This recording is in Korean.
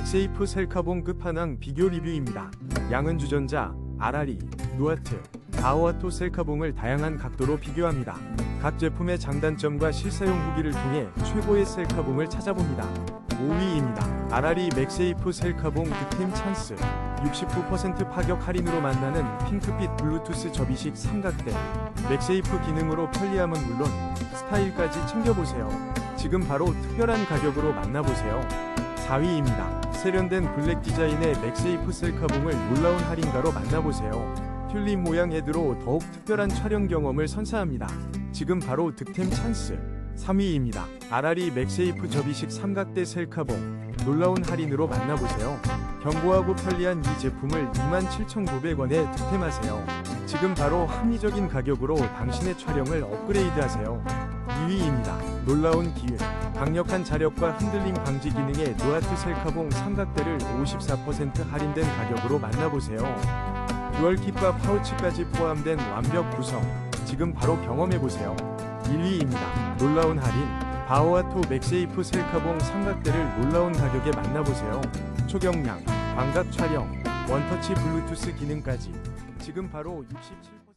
맥세이프 셀카봉 끝판왕 비교 리뷰입니다. 양은 주전자, 아라리, 누아트, 다오아토 셀카봉을 다양한 각도로 비교합니다. 각 제품의 장단점과 실사용 후기를 통해 최고의 셀카봉을 찾아봅니다. 5위입니다. 아라리 맥세이프 셀카봉 득템 찬스 69% 파격 할인으로 만나는 핑크빛 블루투스 접이식 삼각대 맥세이프 기능으로 편리함은 물론 스타일까지 챙겨보세요. 지금 바로 특별한 가격으로 만나보세요. 4위입니다. 세련된 블랙 디자인의 맥세이프 셀카봉을 놀라운 할인가로 만나보세요. 튤립 모양 헤드로 더욱 특별한 촬영 경험을 선사합니다. 지금 바로 득템 찬스. 3위입니다. 아라리 맥세이프 접이식 삼각대 셀카봉 놀라운 할인으로 만나보세요. 견고하고 편리한 이 제품을 27,900원에 득템하세요. 지금 바로 합리적인 가격으로 당신의 촬영을 업그레이드하세요. 2위입니다. 놀라운 기회. 강력한 자력과 흔들림 방지 기능의 노아트 셀카봉 삼각대를 54% 할인된 가격으로 만나보세요. 듀얼 kit과 파우치까지 포함된 완벽 구성. 지금 바로 경험해보세요. 1위입니다. 놀라운 할인. 바오아토 맥세이프 셀카봉 삼각대를 놀라운 가격에 만나보세요. 초경량, 광각 촬영, 원터치 블루투스 기능까지. 지금 바로 67...